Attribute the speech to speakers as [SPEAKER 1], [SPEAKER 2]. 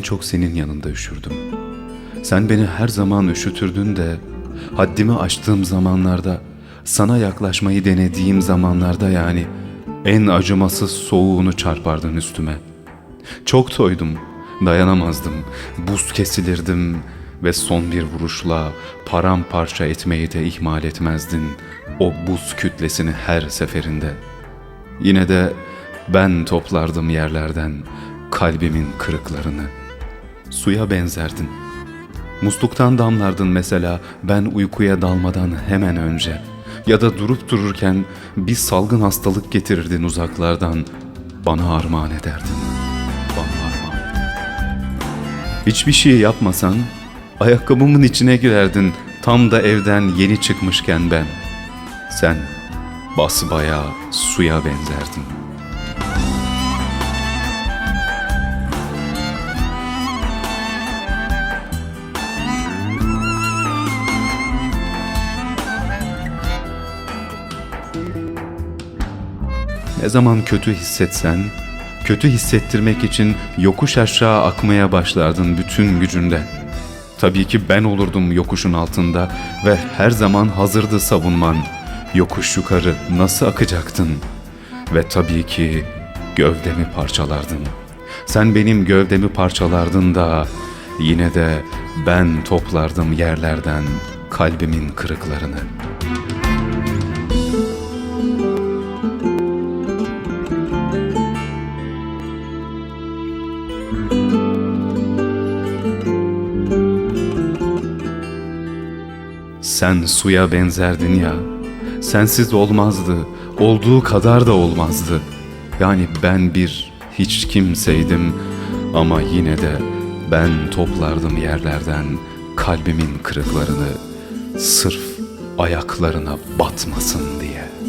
[SPEAKER 1] çok senin yanında üşürdüm. Sen beni her zaman üşütürdün de haddimi aştığım zamanlarda, sana yaklaşmayı denediğim zamanlarda yani en acımasız soğuğunu çarpardın üstüme. Çok toydum, dayanamazdım, buz kesilirdim ve son bir vuruşla paramparça etmeyi de ihmal etmezdin o buz kütlesini her seferinde. Yine de ben toplardım yerlerden kalbimin kırıklarını. Suya benzerdin. Musluktan damlardın mesela ben uykuya dalmadan hemen önce. Ya da durup dururken bir salgın hastalık getirirdin uzaklardan. Bana armağan ederdin. Bana armağan. Hiçbir şey yapmasan ayakkabımın içine girerdin tam da evden yeni çıkmışken ben. Sen basbayağı suya benzerdin. Ne zaman kötü hissetsen, kötü hissettirmek için yokuş aşağı akmaya başlardın bütün gücünde. Tabii ki ben olurdum yokuşun altında ve her zaman hazırdı savunman. Yokuş yukarı nasıl akacaktın? Ve tabii ki gövdemi parçalardın. Sen benim gövdemi parçalardın da yine de ben toplardım yerlerden kalbimin kırıklarını. Sen suya benzerdin ya. Sensiz olmazdı. Olduğu kadar da olmazdı. Yani ben bir hiç kimseydim ama yine de ben toplardım yerlerden kalbimin kırıklarını sırf ayaklarına batmasın diye.